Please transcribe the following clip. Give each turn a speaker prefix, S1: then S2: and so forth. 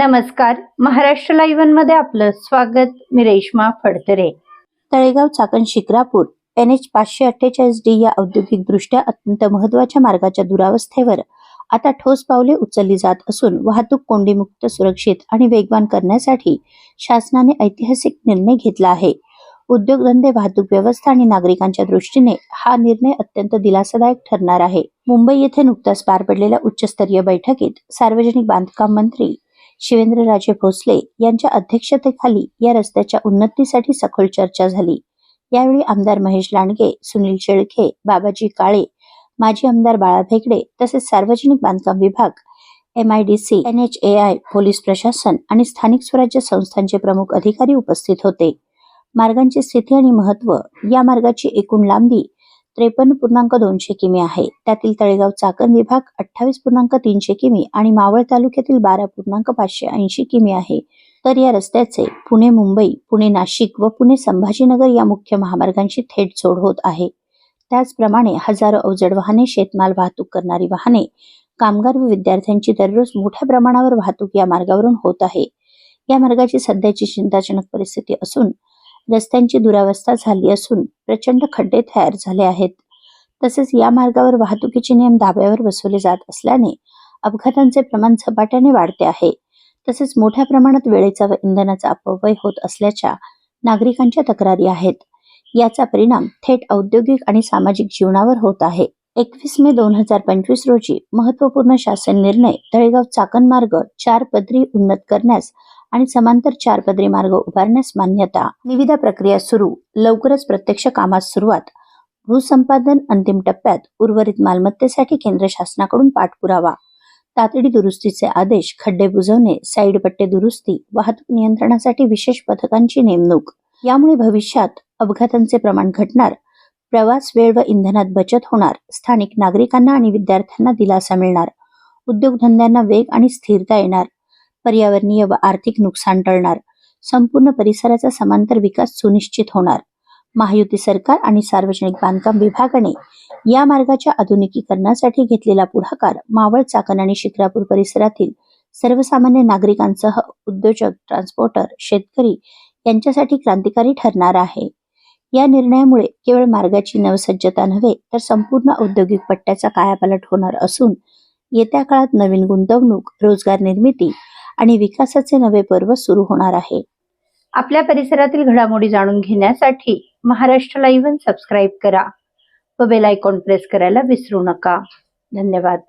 S1: नमस्कार. महाराष्ट्र लाईव्हमध्ये आपलं स्वागत. मी रेश्मा फडतरे.
S2: तळेगाव चाकण शिक्रापूर एन एच पाचशे अठ्ठेचाळीस डी या औद्योगिकदृष्ट्या अत्यंत महत्त्वाच्या मार्गाच्या दुरावस्थेवर आता ठोस पावले उचलली जात असून वाहतूक कोंडीमुक्त सुरक्षित आणि वेगवान करण्यासाठी शासनाने ऐतिहासिक निर्णय घेतला आहे. उद्योगधंदे वाहतूक व्यवस्था आणि नागरिकांच्या दृष्टीने हा निर्णय अत्यंत दिलासादायक ठरणार आहे. मुंबई येथे नुकताच पार पडलेल्या उच्चस्तरीय बैठकीत सार्वजनिक बांधकाम मंत्री शिवेंद्रराजे भोसले यांच्या अध्यक्षतेखाली या रस्त्याच्या उन्नतीसाठी सखोल चर्चा झाली. यावेळी आमदार महेश लांडगे सुनील शेळके बाबाजी काळे माजी आमदार बाळा भेगडे तसेच सार्वजनिक बांधकाम विभाग M I D C N H A I police प्रशासन आणि स्थानिक स्वराज्य संस्थांचे प्रमुख अधिकारी उपस्थित होते. मार्गांची स्थिती आणि महत्त्व या मार्गाची एकूण लांबी त्रेपन्न पूर्णांक दोनशे किमी आहे. त्यातील तळेगाव चाकण विभाग अठ्ठावीस पूर्णांक तीनशे किमी आणि मावळ तालुक्यातील बारा पूर्णांक पाचशे ऐंशी किमी आहे. तर या रस्त्याचे पुणे मुंबई पुणे नाशिक व पुणे संभाजीनगर या मुख्य महामार्गांशी थेट जोड होत आहे. त्याचप्रमाणे हजारो अवजड वाहने शेतमाल वाहतूक करणारी वाहने कामगार व विद्यार्थ्यांची दररोज मोठ्या प्रमाणावर वाहतूक या मार्गावरून होत आहे. या मार्गाची सध्याची चिंताजनक परिस्थिती असून रस्त्यांची दुरावस्था झाली असून प्रचंड खड्डे तयार झाले आहेत. तसेच या मार्गावर वाहतुकीचे नियम धाब्यावर बसवले जात असल्याने अपघातांचे प्रमाण झपाट्याने वाढते आहे. तसेच मोठ्या प्रमाणात वेळेचा व इंधनाचा अपव्यय होत असल्याच्या नागरिकांच्या तक्रारी आहेत. याचा परिणाम थेट औद्योगिक आणि सामाजिक जीवनावर होत आहे. एकवीस मे दोन हजार पंचवीस रोजी महत्त्वपूर्ण शासन निर्णय तळेगाव चाकण मार्ग चार पदरी उन्नत करण्यास आणि समांतर चार पदरी मार्ग उभारण्यास मान्यता. निविदा प्रक्रिया सुरू. लवकरच प्रत्यक्ष कामास सुरुवात. भूसंपादन अंतिम टप्प्यात उर्वरित मालमत्तेसाठी केंद्र शासनाकडून पाठपुरावा. तातडी दुरुस्तीचे आदेश खड्डे बुजवणे साईड पट्टे दुरुस्ती वाहतूक नियंत्रणासाठी विशेष पथकांची नेमणूक. यामुळे भविष्यात अपघातांचे प्रमाण घटणार प्रवास वेळ व इंधनात बचत होणार. स्थानिक नागरिकांना आणि विद्यार्थ्यांना दिलासा मिळणार. उद्योगधंद्यांना वेग आणि स्थिरता येणार. पर्यावरणीय व आर्थिक नुकसान टळणार. संपूर्ण परिसराचा समांतर विकास सुनिश्चित होणार. महायुती सरकार आणि सार्वजनिक बांधकाम विभागाने या मार्गाच्या आधुनिकीकरणासाठी घेतलेला पुढाकार मावळ चाकण आणि शिक्रापूर परिसरातील सर्वसामान्य नागरिकांसह उद्योजक ट्रान्सपोर्टर शेतकरी यांच्यासाठी क्रांतिकारी ठरणार आहे. या निर्णयामुळे केवळ मार्गाची नवसज्जता नव्हे तर संपूर्ण औद्योगिक पट्ट्याचा कायापालट होणार असून येत्या काळात नवीन गुंतवणूक रोजगार निर्मिती आणि विकासाचे नवे पर्व सुरू होणार आहे.
S1: आपल्या परिसरातील घडामोडी जाणून घेण्यासाठी महाराष्ट्र लाईव्ह सबस्क्राईब करा व बेल आयकॉन प्रेस करायला विसरू नका. धन्यवाद.